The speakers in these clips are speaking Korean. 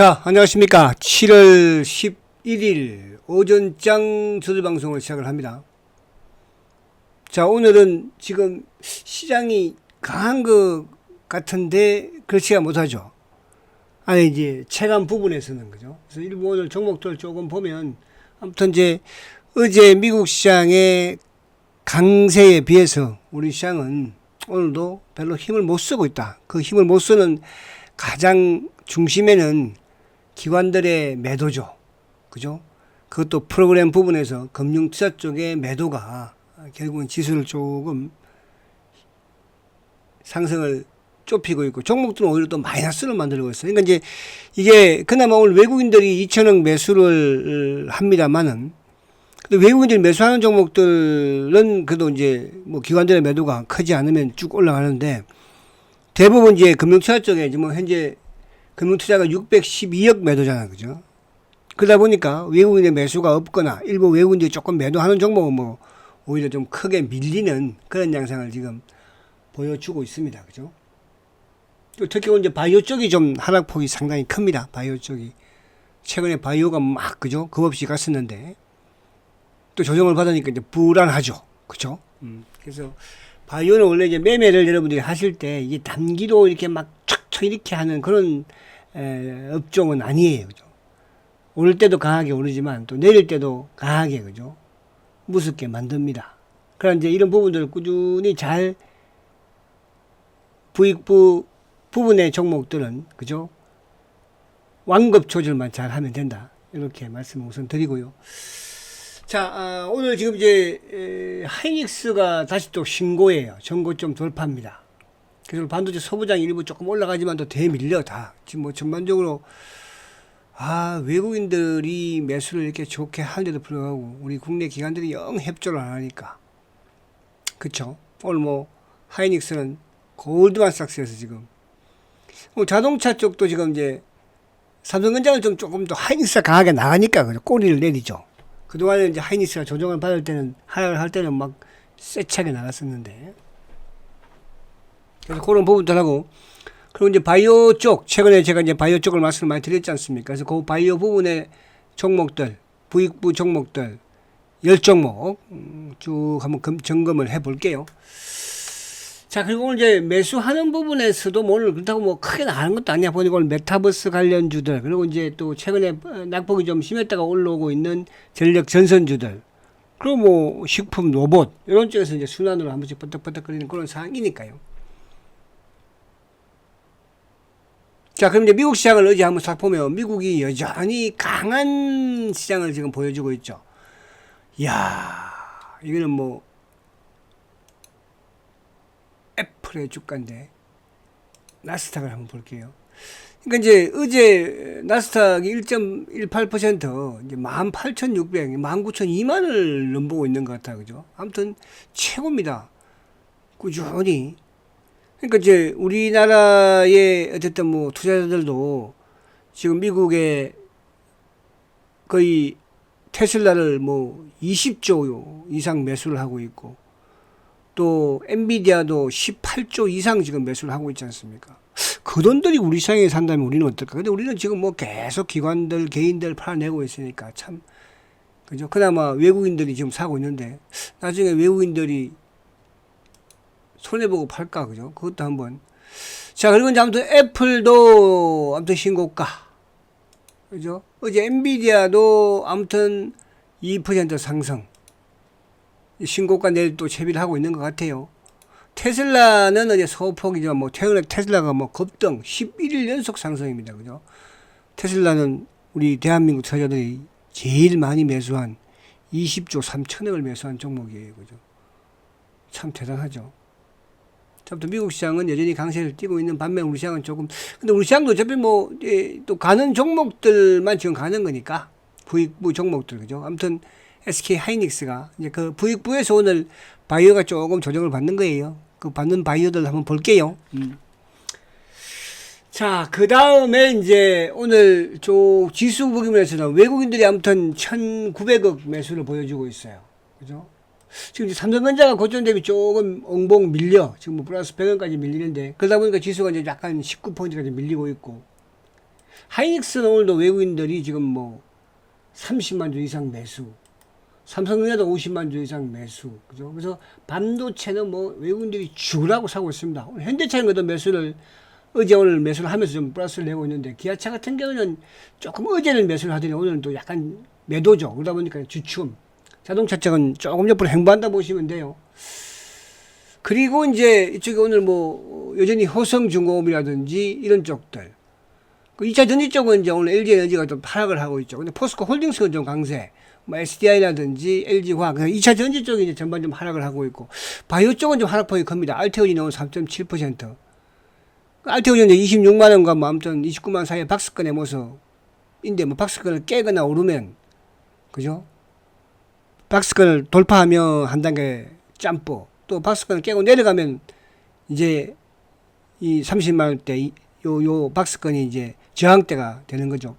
자, 안녕하십니까. 7월 11일 오전장 조들방송을 시작을 합니다. 자, 오늘은 지금 시장이 강한 것 같은데 그렇지가 못하죠. 아니, 이제 체감 부분에서는 그죠. 그래서 일부 오늘 종목들 조금 보면 아무튼 이제 어제 미국 시장의 강세에 비해서 우리 시장은 오늘도 별로 힘을 못 쓰고 있다. 그 힘을 못 쓰는 가장 중심에는 기관들의 매도죠. 그죠? 그것도 프로그램 부분에서 금융 투자 쪽의 매도가 결국은 지수를 조금 상승을 좁히고 있고 종목들은 오히려 또 마이너스를 만들고 있어요. 그러니까 이제 이게 그나마 오늘 외국인들이 2천억 매수를 합니다만은 근데 외국인들이 매수하는 종목들은 그래도 이제 뭐 기관들의 매도가 크지 않으면 쭉 올라가는데 대부분 이제 금융투자 쪽에 지금 현재 금융투자가 612억 매도잖아, 그죠? 그러다 보니까 외국인의 매수가 없거나 일부 외국인들이 조금 매도하는 종목은 뭐 오히려 좀 크게 밀리는 그런 양상을 지금 보여주고 있습니다, 그죠? 또 특히 이제 바이오 쪽이 좀 하락폭이 상당히 큽니다, 바이오 쪽이. 최근에 바이오가 막, 그죠? 겁없이 갔었는데 또 조정을 받으니까 이제 불안하죠, 그죠? 음, 그래서 바이오는 원래 이제 매매를 여러분들이 하실 때 이게 단기로 이렇게 막 촥촥 이렇게 하는 그런 에, 업종은 아니에요. 그죠? 오를 때도 강하게 오르지만 또 내릴 때도 강하게 그죠? 무섭게 만듭니다. 그런 이제 이런 부분들을 꾸준히 잘 부익부 부분의 종목들은 그죠? 완급 조절만 잘 하면 된다. 이렇게 말씀을 우선 드리고요. 자, 아, 오늘 지금 이제 에, 하이닉스가 다시 또 신고예요. 전고점 돌파입니다. 그래서 반도체 소부장 일부 조금 올라가지만 또 대밀려 다. 지금 뭐 전반적으로 아 외국인들이 매수를 이렇게 좋게 하는데도 불구하고 우리 국내 기관들이 영 협조를 안 하니까 그쵸? 오늘 뭐 하이닉스는 골드만삭스에서 지금 뭐 자동차 쪽도 지금 이제 삼성전자는 좀 조금 더 하이닉스가 강하게 나가니까? 꼬리를 내리죠. 그동안에 이제 하이닉스가 조정을 받을 때는 하락을 할 때는 막 세차게 나갔었는데 그래서 그런 부분들 하고 그리고 이제 바이오 쪽 최근에 제가 이제 바이오 쪽을 말씀을 많이 드렸지 않습니까? 그래서 그 바이오 부분의 종목들 부익부 종목들 열 종목 음, 쭉 한번 금- 점검을 해볼게요. 자 그리고 오늘 이제 매수하는 부분에서도 뭐 오늘 그렇다고 뭐 크게 나가는 것도 아니야 보니까 오늘 메타버스 관련주들 그리고 이제 또 최근에 어, 낙폭이 좀 심했다가 올라오고 있는 전력 전선주들 그리고 뭐 식품 로봇 이런 쪽에서 이제 순환으로 한 번씩 버떡버떡거리는 그런 상황이니까요. 자, 그럼 이제 미국 시장을 어제 한번 싹 보면 미국이 여전히 강한 시장을 지금 보여주고 있죠. 이야, 이거는 뭐 애플의 주가인데 나스닥을 한번 볼게요. 그러니까 이제 어제 나스닥이 1.18% 이제 18,600, 19,000, 2만을 넘보고 있는 것 같아, 그죠? 아무튼 최고입니다. 꾸준히 그러니까 이제 우리나라의 어쨌든 뭐 투자자들도 지금 미국에 거의 테슬라를 뭐 20조 이상 매수를 하고 있고 또 엔비디아도 18조 이상 지금 매수를 하고 있지 않습니까? 그 돈들이 우리 시장에 산다면 우리는 어떨까? 근데 우리는 지금 뭐 계속 기관들, 개인들 팔아내고 있으니까 참 그죠? 그나마 외국인들이 지금 사고 있는데 나중에 외국인들이 손해보고 팔까 그죠? 그것도 한번 자 그리고 이제 아무튼 애플도 아무튼 신고가 그죠? 어제 엔비디아도 아무튼 2% 상승 신고가 내일 또 채비를 하고 있는 것 같아요. 테슬라는 어제 소폭이죠. 뭐 최근에 테슬라가 뭐 급등 11일 연속 상승입니다. 그죠? 테슬라는 우리 대한민국 투자자들이 제일 많이 매수한 20조 3천억을 매수한 종목이에요. 그죠? 참 대단하죠. 아무튼 미국 시장은 여전히 강세를 띠고 있는 반면 우리 시장은 조금 근데 우리 시장도 어차피 뭐또 가는 종목들만 지금 가는 거니까 부익부 종목들 그죠? 아무튼 SK 하이닉스가 이제 그 부익부에서 오늘 바이오가 조금 조정을 받는 거예요. 그 받는 바이오들 한번 볼게요. 음. 자, 그 다음에 이제 오늘 쪽 지수 부기면에서는 외국인들이 아무튼 1,900억 매수를 보여주고 있어요. 그죠? 지금 삼성전자가 고점 대비 조금 엉봉 밀려. 지금 뭐 플러스 100원까지 밀리는데, 그러다 보니까 지수가 이제 약간 19포인트까지 밀리고 있고. 하이닉스는 오늘도 외국인들이 지금 뭐 30만 주 이상 매수, 삼성전자도 50만 주 이상 매수, 그죠? 그래서 반도체는 뭐 외국인들이 죽으라고 사고 있습니다. 현대차는 그래도 매수를 어제 오늘 매수를 하면서 좀 플러스를 내고 있는데 기아차 같은 경우는 조금 어제는 매수를 하더니 오늘은 또 약간 매도죠. 그러다 보니까 주춤. 자동차 쪽은 조금 옆으로 행보한다 보시면 돼요. 그리고 이제 이쪽에 오늘 뭐 여전히 호성중공업이라든지 이런 쪽들. 그 2차 전지 쪽은 이제 오늘 LG 에너지가 좀 하락을 하고 있죠. 근데 포스코 홀딩스는 좀 강세. 뭐 SDI라든지 LG화학. 그래서 2차 전지 쪽이 이제 전반 좀 하락을 하고 있고. 바이오 쪽은 좀 하락폭이 큽니다. 알테온이 오늘 3.7%. 알테온이 이제 26만 원과 뭐 아무튼 29만 사이에 박스권의 모습인데 뭐 박스권을 깨거나 오르면 그죠? 박스권을 돌파하면 한 단계 점프 또 박스권을 깨고 내려가면 이제 이 30만 원대 요 요 박스권이 이제 저항대가 되는 거죠.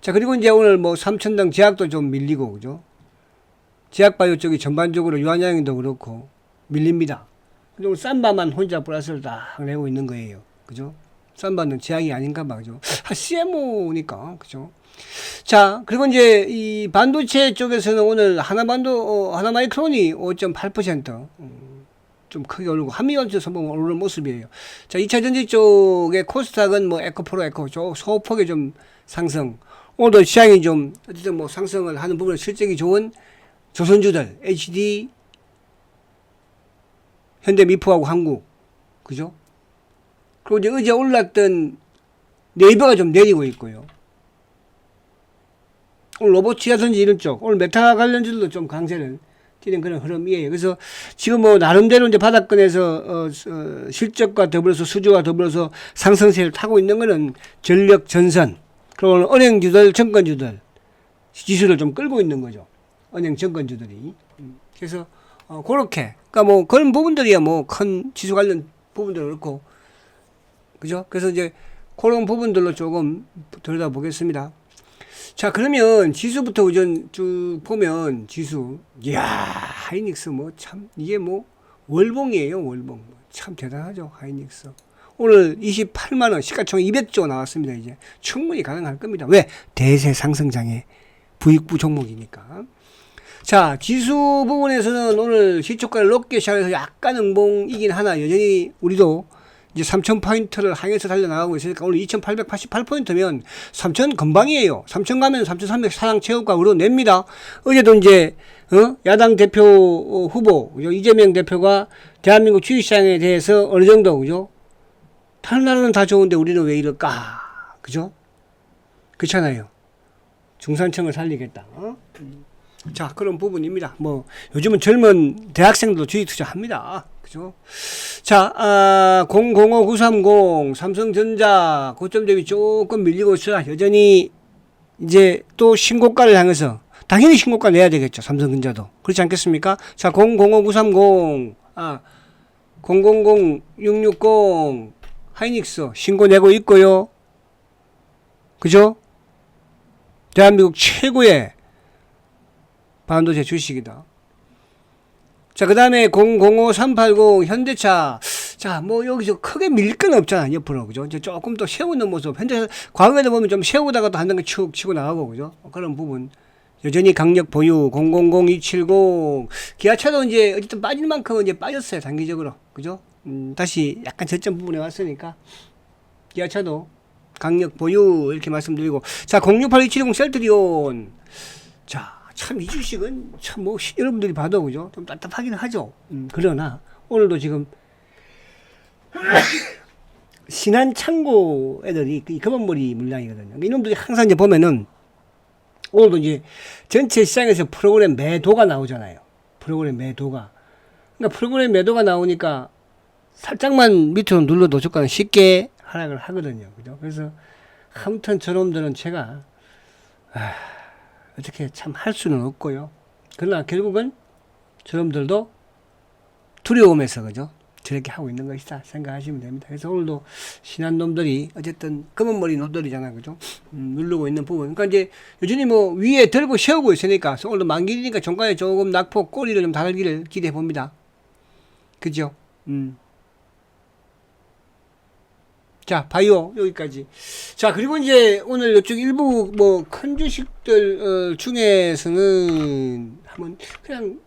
자 그리고 이제 오늘 뭐 삼천당 제약도 좀 밀리고 그죠? 제약바이오 쪽이 전반적으로 유한양도 그렇고 밀립니다. 오늘 삼바만 혼자 플러스를 딱 내고 있는 거예요. 그죠? 삼바는 제약이 아닌가 봐. 그죠? 아, CMO니까. 그죠? 자, 그리고 이제 이 반도체 쪽에서는 오늘 하나반도, 어, 하나마이크론이 5.8%, 음, 좀 크게 오르고, 한미원체 선봉 오르는 모습이에요. 자, 2차 전지 쪽에 코스닥은 뭐 에코프로 에코, 쪽 소폭의 좀 상승. 오늘도 시장이 좀, 어쨌든 뭐 상승을 하는 부분은 실적이 좋은 조선주들, HD, 현대미포하고 한국, 그죠? 그리고 이제 어제 올랐던 네이버가 좀 내리고 있고요. 오늘 로봇이라든지 이런 쪽, 오늘 메타 관련주들도 좀 강세를 띠는 그런 흐름이에요. 그래서 지금 뭐 나름대로 이제 바닥권에서 어, 어, 실적과 더불어서 수주와 더불어서 상승세를 타고 있는 거는 전력 전선, 그리고 은행주들, 증권주들 지수를 좀 끌고 있는 거죠. 은행 증권주들이. 음, 그래서 어, 그렇게. 그러니까 뭐 그런 부분들이야 뭐 큰 지수 관련 부분들 그렇고. 그죠? 그래서 이제 그런 부분들로 조금 들여다 보겠습니다. 자, 그러면 지수부터 우선 쭉 보면 지수. 이야, 하이닉스 뭐 참, 이게 뭐 월봉이에요, 월봉. 참 대단하죠, 하이닉스. 오늘 28만원, 시가총 200조 나왔습니다, 이제. 충분히 가능할 겁니다. 왜? 대세 상승장의 부익부 종목이니까. 자, 지수 부분에서는 오늘 시초가를 높게 시작해서 약간 응봉이긴 하나, 여전히 우리도 이제 3,000포인트를 향해서 달려나가고 있으니까 오늘 2,888포인트면 3,000 금방이에요. 3,000 가면 3,300 사상 체육각으로 냅니다. 어제도 이제, 어? 야당 대표 어, 후보? 이재명 대표가 대한민국 주식시장에 대해서 어느 정도, 그죠? 다른 나라는 다 좋은데 우리는 왜 이럴까? 그죠? 그렇잖아요. 중산층을 살리겠다. 어? 자, 그런 부분입니다. 뭐, 요즘은 젊은 대학생들도 주식 투자합니다. 그죠? 자, 아, 005930, 삼성전자, 고점 대비 조금 밀리고 있어요. 여전히, 이제 또 신고가를 향해서, 당연히 신고가 내야 되겠죠. 삼성전자도. 그렇지 않겠습니까? 자, 005930, 아, 000660, 하이닉스, 신고 내고 있고요. 그죠? 대한민국 최고의 반도체 주식이다. 자, 그 다음에 005380 현대차. 자, 뭐 여기서 크게 밀릴 건 없잖아, 옆으로. 그죠? 이제 조금 더 세우는 모습. 현대, 과거에도 보면 좀 세우다가도 한 단계 축 치고 나가고, 그죠? 그런 부분. 여전히 강력 보유, 000270. 기아차도 이제 어쨌든 빠질 만큼은 이제 빠졌어요, 단기적으로. 그죠? 음, 다시 약간 저점 부분에 왔으니까. 기아차도 강력 보유, 이렇게 말씀드리고. 자, 068270 셀트리온. 자, 참 이 주식은 참 뭐 여러분들이 봐도 그죠 좀 답답하긴 하죠. 음, 그러나 오늘도 지금 신한 창고 애들이 이 검은머리 물량이거든요. 이놈들이 항상 이제 보면은 오늘도 이제 전체 시장에서 프로그램 매도가 나오잖아요. 프로그램 매도가. 그러니까 프로그램 매도가 나오니까 살짝만 밑으로 눌러도 주가는 쉽게 하락을 하거든요. 그죠? 그래서 아무튼 저놈들은 제가 아, 어떻게 참 할 수는 없고요. 그러나 결국은 저놈들도 두려움에서 그죠? 저렇게 하고 있는 것이다 생각하시면 됩니다. 그래서 오늘도 신한 놈들이 어쨌든 검은 머리 놈들이잖아요, 그죠? 음, 누르고 있는 부분. 그러니까 이제 여전히 뭐 위에 들고 세우고 있으니까 오늘도 만길이니까 종가에 조금 낙폭 꼬리를 좀 달기를 기대해 봅니다. 그죠? 음. 자, 바이오 여기까지. 자, 그리고 이제 오늘 이쪽 일부 뭐 큰 주식들 어, 중에서는 한번 그냥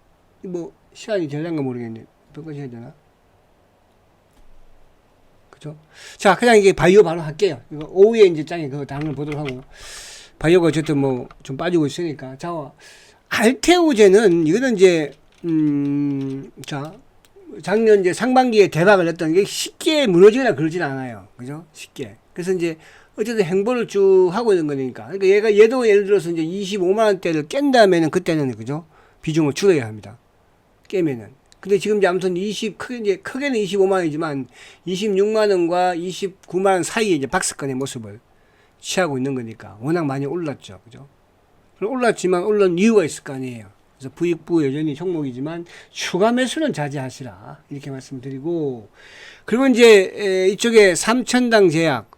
뭐 시간이 될란가 모르겠네. 몇 가지 해야 되나? 그죠? 자, 그냥 이게 바이오 바로 할게요. 이거 오후에 이제 짱에 다른 걸 보도록 하고. 바이오가 어쨌든 뭐 좀 빠지고 있으니까. 자, 알테오제는 이거는 이제 음, 자, 작년 이제 상반기에 대박을 했던 게 쉽게 무너지거나 그러진 않아요. 그죠? 쉽게. 그래서 이제 어쨌든 행보를 쭉 하고 있는 거니까. 그러니까 얘가 얘도 예를 들어서 이제 25만 원대를 깬 다음에는 그때는 그죠? 비중을 줄여야 합니다. 깨면은. 근데 지금 이제 아무튼 20 크게 이제 크게는 25만 원이지만 26만 원과 29만 원 사이에 이제 박스권의 모습을 취하고 있는 거니까 워낙 많이 올랐죠. 그죠? 올랐지만 올른 이유가 있을 거 아니에요. 그래서 부익부 여전히 종목이지만 추가 매수는 자제하시라 이렇게 말씀드리고 그리고 이제 에, 이쪽에 삼천당 제약.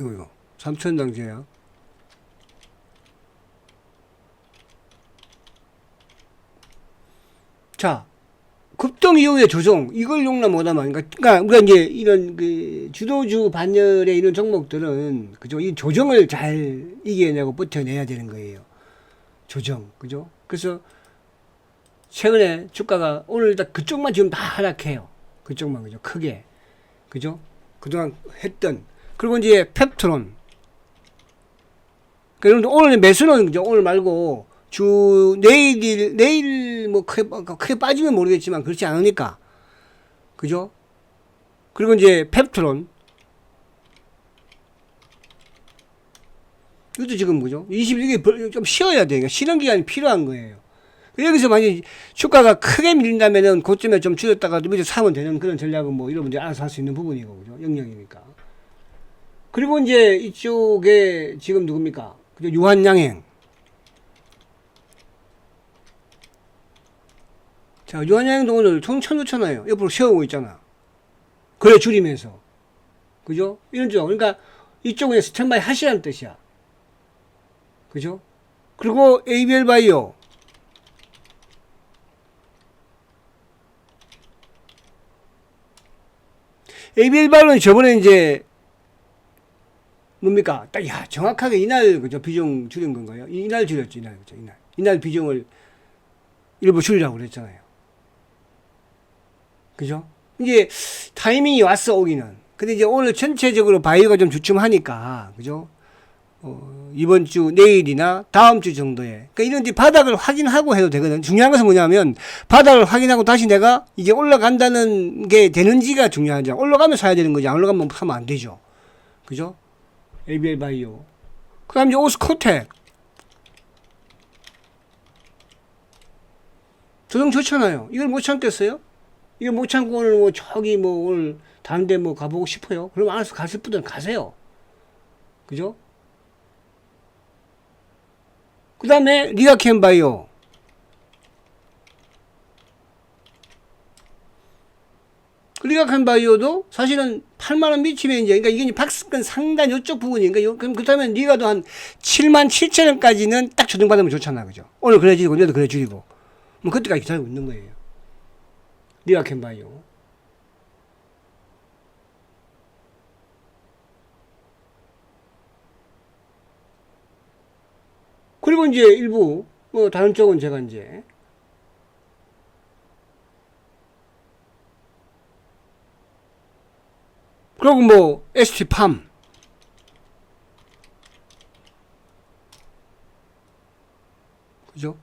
이거. 삼천당 제약. 자 급등 이후의 조정 이걸 용납 못하면 그러니까, 그러니까 우리가 이제 이런 그 주도주 반열의 이런 종목들은 그죠? 이 조정을 잘 이겨내고 버텨내야 되는 거예요. 조정 그죠? 그래서 최근에 주가가 오늘 다 그쪽만 지금 다 하락해요. 그쪽만 그죠? 크게. 그죠? 그동안 했던. 그리고 이제 펩트론. 그런데 오늘 매수는 그죠? 오늘 말고 주 내일 내일 뭐 크게 크게 빠지면 모르겠지만 그렇지 않으니까 그죠? 그리고 이제 펩트론 이것도 지금 뭐죠? 21개 좀 쉬어야 돼요. 쉬는 기간이 필요한 거예요. 여기서 만약 주가가 크게 밀린다면은 그쯤에 좀 줄였다가 밑에 사면 되는 그런 전략은 뭐 여러분들이 알아서 할 수 있는 부분이고 그죠? 영역이니까. 그리고 이제 이쪽에 지금 누굽니까? 그죠? 유한양행. 자, 총 쳐놓잖아요. 옆으로 세우고 있잖아. 그래 줄이면서. 그죠? 이런 쪽. 그러니까 이쪽은 스탠바이 하시라는 뜻이야. 그죠? 그리고 ABL 바이오. ABL 바이오는 저번에 이제 뭡니까? 딱, 야, 정확하게 이날, 그죠? 비중 줄인 건가요? 이날 줄였죠, 이날. 그죠? 이날. 이날 비중을 일부 줄이라고 그랬잖아요. 그죠? 이제 타이밍이 왔어, 오기는. 근데 이제 오늘 전체적으로 바이오가 좀 주춤하니까, 그죠? 어, 이번 주 내일이나 다음 주 정도에. 그러니까 이런 바닥을 확인하고 해도 되거든. 중요한 것은 뭐냐면, 바닥을 확인하고 다시 내가 이게 올라간다는 게 되는지가 중요하죠. 올라가면 사야 되는 거지. 안 올라가면 사면 안 되죠. 그죠? ABL 바이오. 그 다음 이제 오스코텍. 조정 좋잖아요. 이걸 못 참겠어요? 이거 오늘 뭐 저기 뭐 오늘 다른 데 뭐 가보고 싶어요? 그럼 알아서 가실 분들은 가세요. 그죠? 그 다음에 리아켄 바이오. 리아켄 바이오도 사실은 8만원 미치면 이제, 그러니까 이게 박스권 상단 이쪽 부분이니까, 요, 그럼 그렇다면 리가도 한 7만 7천원까지는 딱 조정받으면 좋잖아. 그죠? 오늘 그래 줄이고, 내일도 그래 줄이고. 뭐 그때까지 기다리고 있는 거예요. 리아켄 바이오. 그리고 이제 일부 뭐 다른 쪽은 제가 이제 그리고 뭐 ST팜 그죠?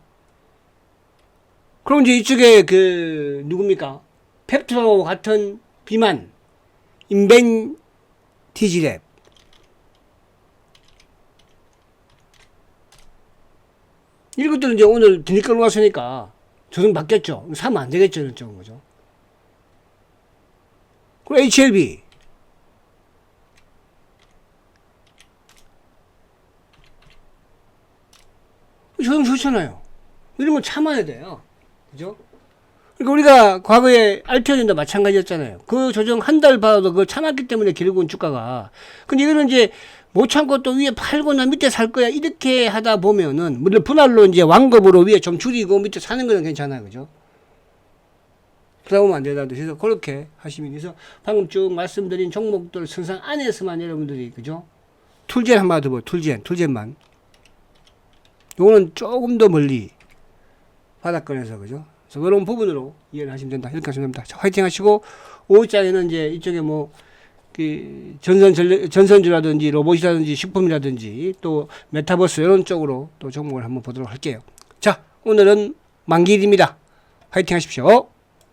그럼 이제 이쪽에 그 누굽니까? 펩트로 같은 비만 인벤 티지랩 이런 것들은 이제 오늘 드니까 올라왔으니까 조정 받겠죠. 사면 안 되겠죠. 이런 쪽은 거죠. 그리고 HLB. 조정 좋잖아요. 이런 건 참아야 돼요. 그죠? 그러니까 우리가 과거에 알테오전도 마찬가지였잖아요. 그 조정 한 달 봐도 그걸 참았기 때문에 길고 온 주가가. 근데 이거는 이제 못 참고 또 위에 팔거나 밑에 살 거야. 이렇게 하다 보면은, 물론 분할로 이제 완급으로 위에 좀 줄이고 밑에 사는 거는 괜찮아요. 그죠? 부담하면 안 된다. 그래서 그렇게 하시면 돼서 방금 쭉 말씀드린 종목들 선상 안에서만 여러분들이 그죠? 툴젠 한마디 더 봐. 툴젠, 툴젠만. 요거는 조금 더 멀리 바닥권에서 그죠? 그래서 그런 부분으로 이해를 하시면 된다. 이렇게 하시면 됩니다. 자, 화이팅 하시고 오후장에는 이제 이쪽에 뭐 그 전선 전선주라든지 로봇이라든지 식품이라든지 또 메타버스 이런 쪽으로 또 종목을 한번 보도록 할게요. 자, 오늘은 만기일입니다. 화이팅 하십시오.